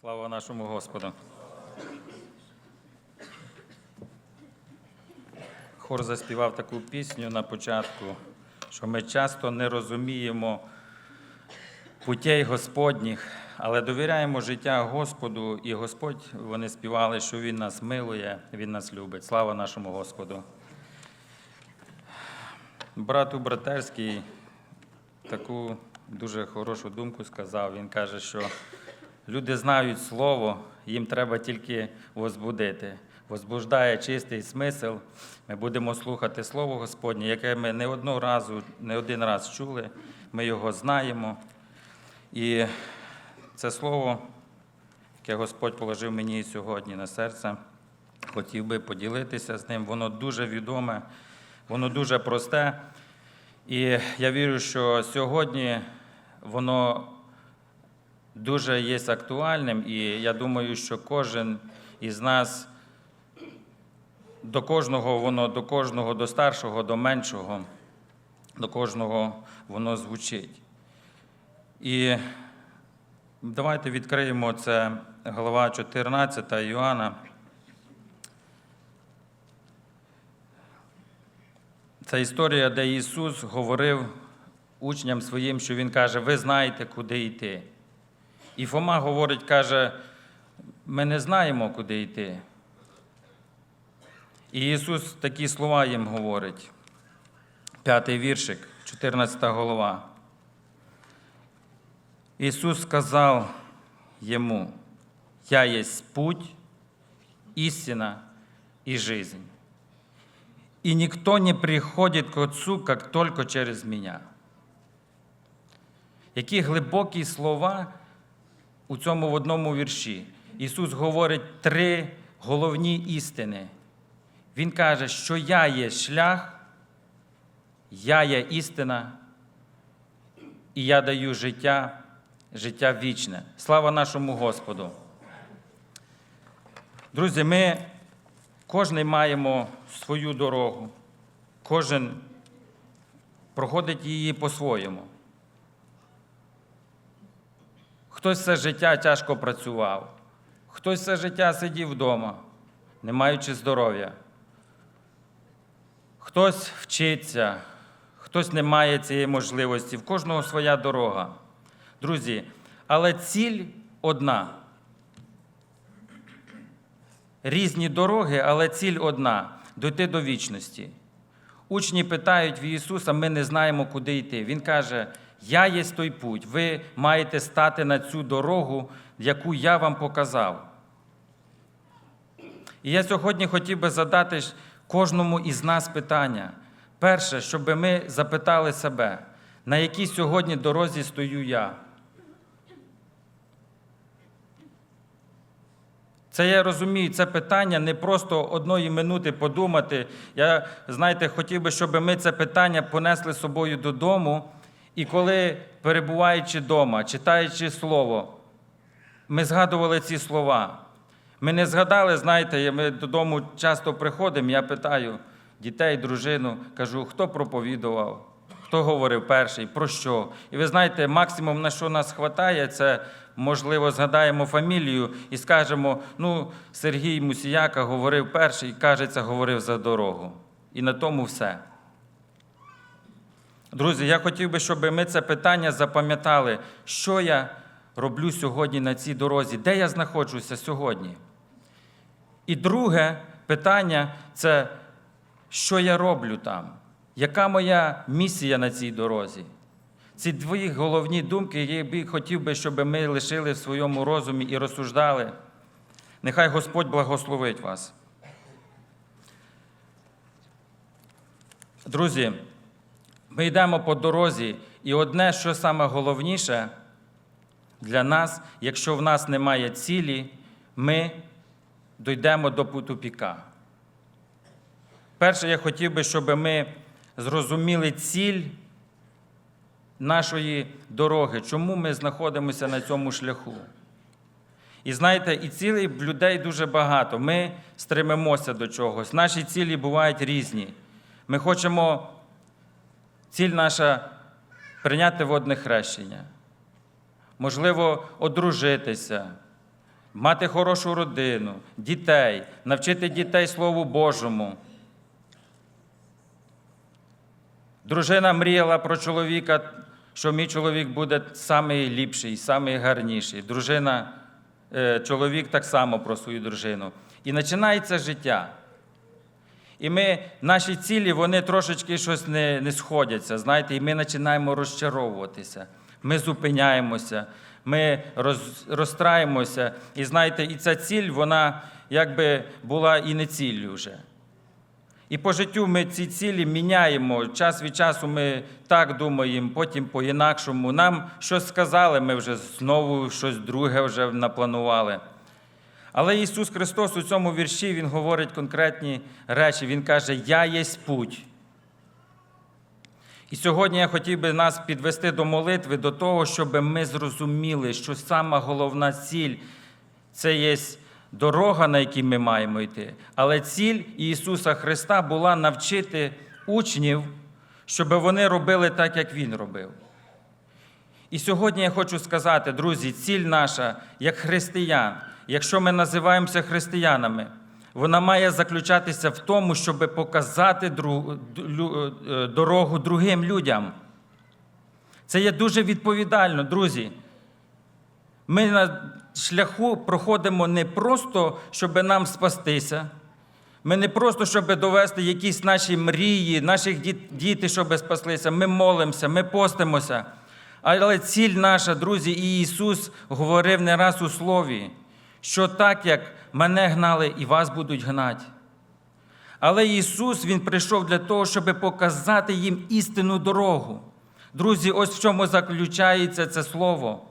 Слава нашому Господу. Хор заспівав таку пісню на початку, що ми часто не розуміємо путей Господніх, але довіряємо життя Господу, і Господь вони співали, що Він нас милує, Він нас любить. Слава нашому Господу. Брат у братерський таку дуже хорошу думку сказав. Він каже, що люди знають слово, їм треба тільки возбудити. Возбуждає чистий смисл. Ми будемо слухати Слово Господнє, яке ми не одного разу, не один раз чули. Ми його знаємо. І це слово, яке Господь положив мені сьогодні на серце, хотів би поділитися з ним. Воно дуже відоме, воно дуже просте. І я вірю, що сьогодні воно дуже є актуальним, і я думаю, що кожен із нас до кожного воно, до кожного, до старшого, до меншого, до кожного воно звучить. І давайте відкриємо це глава 14 Іоанна. Це історія, де Ісус говорив учням своїм, що Він каже, ви знаєте, куди йти. І Фома говорить, каже, ми не знаємо, куди йти. І Ісус такі слова їм говорить. П'ятий віршик, 14 голова. Ісус сказав йому, Я есть путь, истина и жизнь. И никто не приходит к Отцу, как только через меня. Які глибокі слова у цьому в одному вірші. Ісус говорить три головні істини. Він каже, що я є шлях, я є істина, і я даю життя, життя вічне. Слава нашому Господу. Друзі, ми кожен маємо свою дорогу, кожен проходить її по-своєму. Хтось все життя тяжко працював, хтось все життя сидів вдома, не маючи здоров'я. Хтось вчиться, хтось не має цієї можливості, в кожного своя дорога. Друзі, але ціль одна. Різні дороги, але ціль одна дойти до вічності. Учні питають в Ісуса, ми не знаємо, куди йти. Він каже: Я є той путь, ви маєте стати на цю дорогу, яку я вам показав. І я сьогодні хотів би задати кожному із нас питання. Перше, щоб ми запитали себе, на якій сьогодні дорозі стою я. Це я розумію, це питання не просто одної минути подумати. Я, знаєте, хотів би, щоб ми це питання понесли з собою додому. І коли, перебуваючи вдома, читаючи слово, ми згадували ці слова. Ми не згадали, знаєте, ми додому часто приходимо, я питаю дітей, дружину, кажу, хто проповідував, хто говорив перший, про що. І ви знаєте, максимум, на що нас вистачає, це, можливо, згадаємо фамілію і скажемо, ну, Сергій Мусіяка говорив перший, кажеться, говорив за дорогу. І на тому все. Друзі, я хотів би, щоб ми це питання запам'ятали, що я роблю сьогодні на цій дорозі, де я знаходжуся сьогодні. І друге питання це, що я роблю там, яка моя місія на цій дорозі. Ці дві головні думки, я би хотів би, щоб ми лишили в своєму розумі і розсуждали. Нехай Господь благословить вас. Друзі, ми йдемо по дорозі, і одне, що саме головніше для нас, якщо в нас немає цілі, ми дійдемо до тупіка. Перше, я хотів би, щоб ми зрозуміли ціль нашої дороги, чому ми знаходимося на цьому шляху. І знаєте, і цілей людей дуже багато. Ми стремимося до чогось. Наші цілі бувають різні. Ми хочемо, ціль наша прийняти водне хрещення, можливо, одружитися, мати хорошу родину, дітей, навчити дітей Слову Божому. Дружина мріяла про чоловіка, що мій чоловік буде самий ліпший, самий гарніший. Дружина, е, чоловік так само про свою дружину. І починається життя. І ми, наші цілі, вони трошечки щось не, не сходяться, знаєте, і ми починаємо розчаровуватися. Ми зупиняємося, ми роз, розстраємося. І знаєте, і ця ціль, вона якби була і не ціллю вже. І по життю ми ці цілі міняємо. Час від часу ми так думаємо, потім по-інакшому. Нам щось сказали, ми вже знову щось друге вже напланували. Але Ісус Христос у цьому вірші Він говорить конкретні речі. Він каже: Я єсть путь. І сьогодні я хотів би нас підвести до молитви, до того, щоб ми зрозуміли, що сама головна ціль це є дорога, на якій ми маємо йти. Але ціль Ісуса Христа була навчити учнів, щоб вони робили так, як Він робив. І сьогодні я хочу сказати, друзі, ціль наша як християн, якщо ми називаємося християнами, вона має заключатися в тому, щоб показати е, дорогу другим людям. Це є дуже відповідально, друзі. Ми на шляху проходимо не просто, щоб нам спастися. Ми не просто, щоб довести якісь наші мрії, наших діти, щоб спаслися. Ми молимося, ми постимося. Але ціль наша, друзі, і Ісус говорив не раз у слові, що так як мене гнали, і вас будуть гнати. Але Ісус Він прийшов для того, щоб показати їм істинну дорогу. Друзі, ось в чому заключається це слово.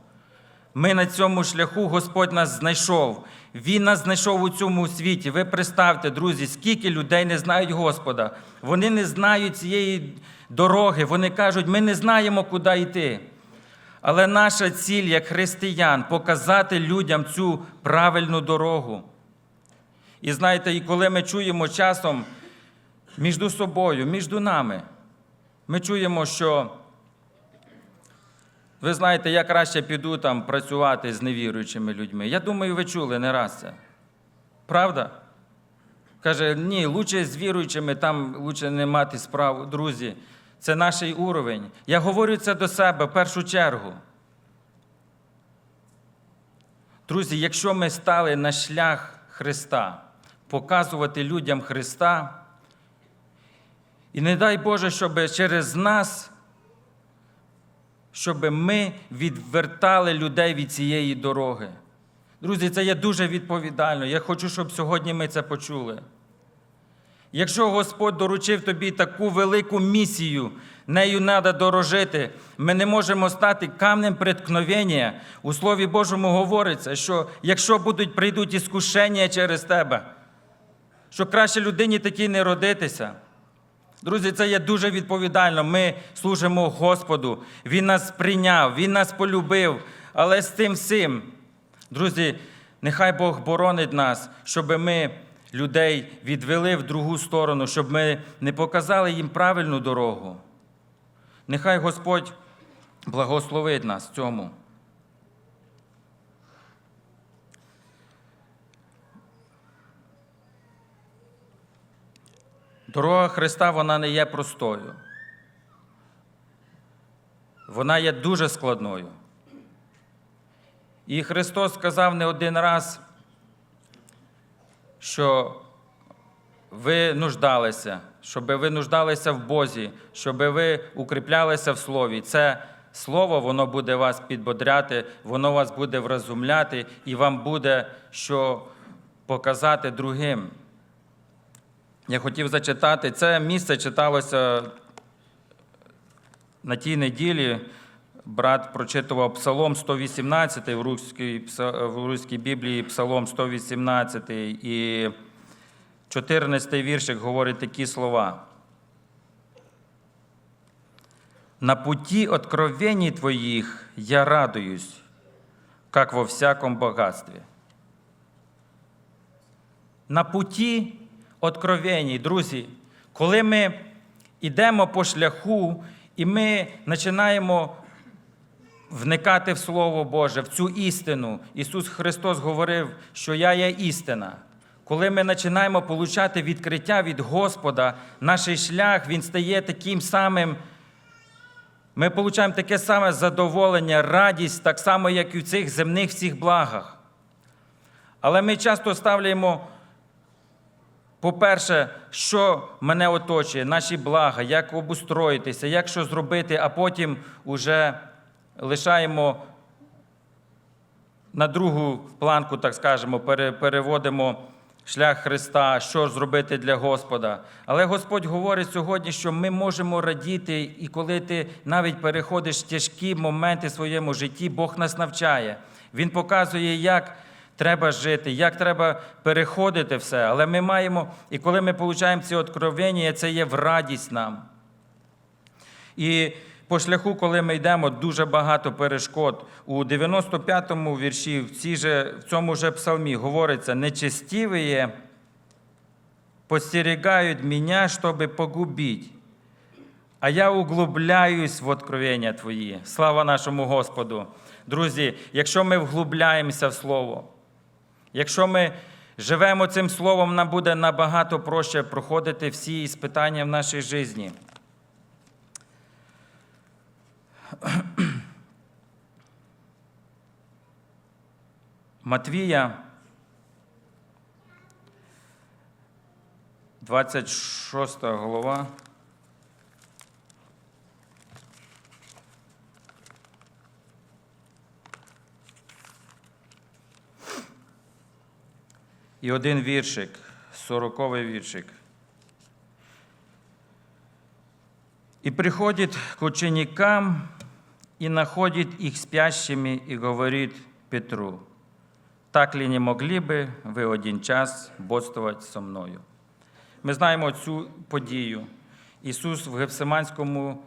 Ми на цьому шляху Господь нас знайшов. Він нас знайшов у цьому світі. Ви представте, друзі, скільки людей не знають Господа. Вони не знають цієї дороги. Вони кажуть, ми не знаємо, куди йти. Але наша ціль як християн показати людям цю правильну дорогу. І знаєте, і коли ми чуємо часом між собою, між нами, ми чуємо, що ви знаєте, я краще піду там працювати з невіруючими людьми. Я думаю, ви чули не раз це. Правда? Каже, ні, лучше з віруючими, там лучше не мати справ, друзі. Це наш уровень. Я говорю це до себе в першу чергу. Друзі, якщо ми стали на шлях Христа, показувати людям Христа, і не дай Боже, щоб через нас щоб ми відвертали людей від цієї дороги. Друзі, це є дуже відповідально. Я хочу, щоб сьогодні ми це почули. Якщо Господь доручив тобі таку велику місію, нею треба дорожити, ми не можемо стати камнем преткновення. У Слові Божому говориться, що якщо будуть прийдуть іскушення через тебе, що краще людині такій не родитися. Друзі, це є дуже відповідально. Ми служимо Господу. Він нас прийняв, Він нас полюбив. Але з тим всім, друзі, нехай Бог боронить нас, щоб ми людей відвели в другу сторону, щоб ми не показали їм правильну дорогу. Нехай Господь благословить нас цьому. Дорога Христа вона не є простою. Вона є дуже складною. І Христос сказав не один раз, що ви нуждалися, щоб ви нуждалися в Бозі, щоб ви укріплялися в Слові. Це Слово, воно буде вас підбодряти, воно вас буде вразумляти і вам буде що показати другим. Я хотів зачитати. Це місце читалося на тій неділі. Брат прочитував Псалом 118 в руській, в руській Біблії, Псалом 118 і 14 віршик говорить такі слова. На пути откровений Твоих я радуюсь, как во всяком богатстве. На путі откровеній, друзі, коли ми йдемо по шляху і ми починаємо вникати в Слово Боже, в цю істину. Ісус Христос говорив, що я є істина. Коли ми починаємо получати відкриття від Господа, наш шлях він стає таким самим. Ми отримуємо таке саме задоволення, радість, так само, як і в цих земних всіх благах. Але ми часто ставляємо, по-перше, що мене оточує, наші блага, як обустроїтися, як що зробити, а потім уже лишаємо на другу планку, так скажемо, переводимо шлях Христа, що зробити для Господа. Але Господь говорить сьогодні, що ми можемо радіти, і коли ти навіть переходиш тяжкі моменти в своєму житті, Бог нас навчає. Він показує, як треба жити, як треба переходити все. Але ми маємо, і коли ми отримуємо ці откровення, це є в радість нам. І по шляху, коли ми йдемо, дуже багато перешкод. У 95-му вірші, в, цій же, в цьому же псалмі говориться: нечестивые постерегають мене, щоб погубить. А я углубляюсь в откровення Твої. Слава нашому Господу. Друзі, якщо ми вглубляємося в Слово, якщо ми живемо цим Словом, нам буде набагато проще проходити всі іспитання в нашій житті. Матвія, 26 голова. І один віршик, сороковий віршик. И приходит к ученикам и находит их спящими и говорит Петру, так ли не могли би ви один час бодствувати со мною? Ми знаємо цю подію. Ісус в Гефсиманському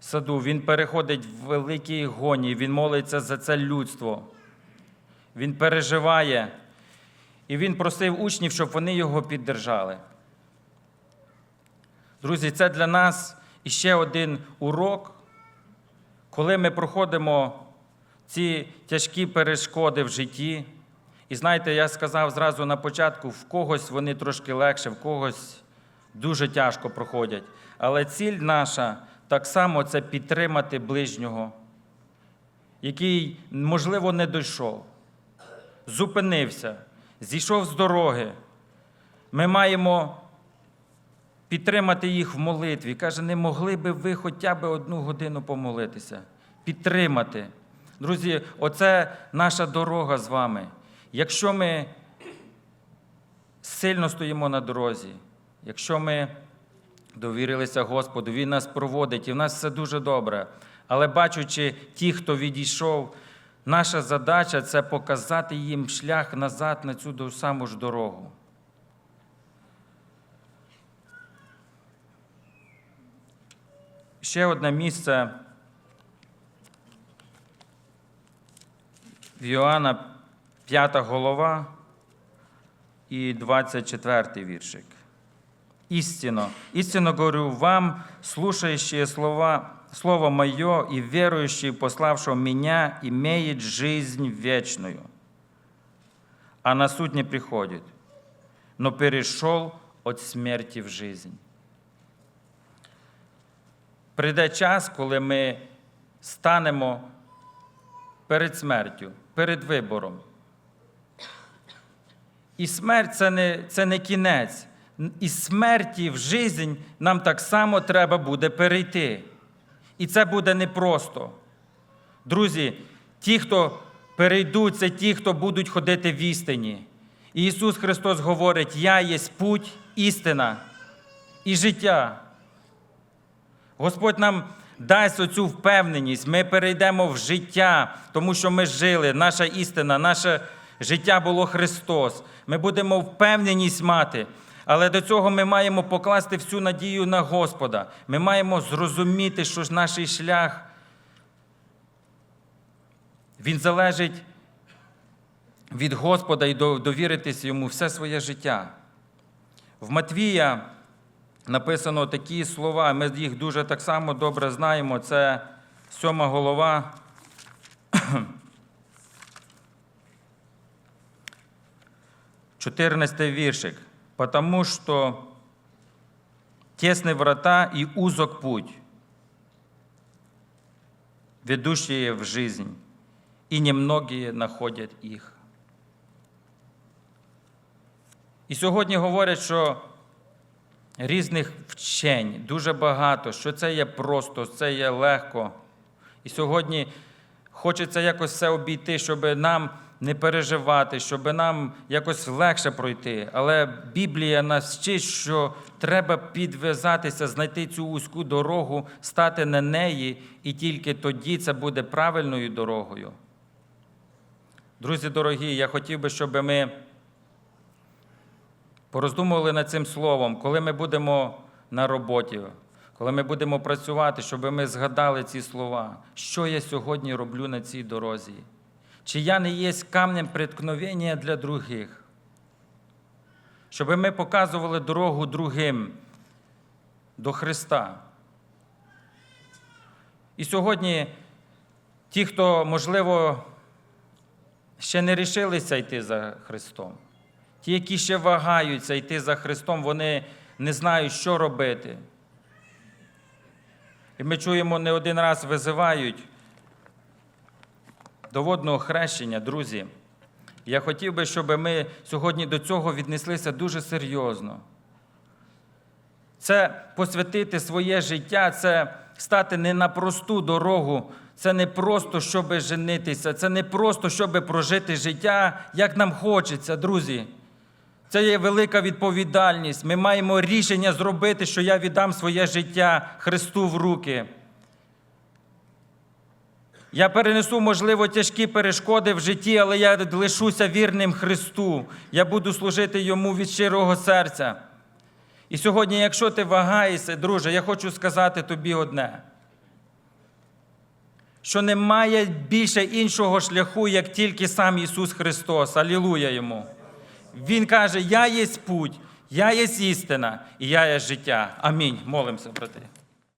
саду, Він переходить в великій гоні, Він молиться за це людство. Він переживає, і Він просив учнів, щоб вони його піддержали. Друзі, це для нас іще один урок, коли ми проходимо ці тяжкі перешкоди в житті. І знаєте, я сказав зразу на початку, в когось вони трошки легше, в когось дуже тяжко проходять. Але ціль наша так само це підтримати ближнього, який, можливо, не дійшов, зупинився, зійшов з дороги. Ми маємо підтримати їх в молитві. Каже, не могли би ви хоча б одну годину помолитися, підтримати. Друзі, оце наша дорога з вами. Якщо ми сильно стоїмо на дорозі, якщо ми довірилися Господу, Він нас проводить, і в нас все дуже добре. Але бачучи ті, хто відійшов, наша задача це показати їм шлях назад на цю саму ж дорогу. Ще одне місце в Йоанна 5 голова і 24 віршик. Истинно, истинно говорю вам, слушающие слова, Слово Мое и верующие, пославшего Меня, имеет жизнь вечную, а на суд не приходит, но перешел от смерти в жизнь. Прийде час, коли ми станемо перед смертю, перед вибором. І смерть це не, це не кінець. Із смерті в жизнь нам так само треба буде перейти. І це буде непросто. Друзі, ті, хто перейдуть, це ті, хто будуть ходити в істині. І Ісус Христос говорить: Я є путь, істина і життя. Господь нам дасть оцю впевненість, ми перейдемо в життя, тому що ми жили, наша істина, наше життя було Христос. Ми будемо впевненість мати. Але до цього ми маємо покласти всю надію на Господа. Ми маємо зрозуміти, що ж наш шлях він залежить від Господа і довіритись йому все своє життя. В Матвія написано такі слова. Ми їх дуже так само добре знаємо. Це сьома голова. Чотирнадцятий віршик. Потому що тісні врата і узок путь, ведущие в жизнь, і немногие знаходять їх. І сьогодні говорять, що різних вчень дуже багато, що це є просто, це є легко. І сьогодні хочеться якось все обійти, щоб нам не переживати, щоб нам якось легше пройти. Але Біблія нас вчить, що треба підв'язатися, знайти цю вузьку дорогу, стати на неї, і тільки тоді це буде правильною дорогою. Друзі дорогі, я хотів би, щоб ми пороздумували над цим словом, коли ми будемо на роботі, коли ми будемо працювати, щоб ми згадали ці слова, що я сьогодні роблю на цій дорозі. Чи я не є камнем преткновення для других? Щоб ми показували дорогу другим до Христа. І сьогодні ті, хто, можливо, ще не рішилися йти за Христом, ті, які ще вагаються йти за Христом, вони не знають, що робити. І ми чуємо, не один раз визивають до водного хрещення, друзі. Я хотів би, щоб ми сьогодні до цього віднеслися дуже серйозно. Це посвятити своє життя, це стати не на просту дорогу, це не просто, щоб женитися, це не просто, щоб прожити життя, як нам хочеться, друзі. Це є велика відповідальність. Ми маємо рішення зробити, що я віддам своє життя Христу в руки. Я перенесу, можливо, тяжкі перешкоди в житті, але я лишуся вірним Христу. Я буду служити Йому від щирого серця. І сьогодні, якщо ти вагаєшся, друже, я хочу сказати тобі одне: що немає більше іншого шляху, як тільки сам Ісус Христос. Алілуя Йому. Він каже: Я є путь, я є істина і я є життя. Амінь. Молимося, брати.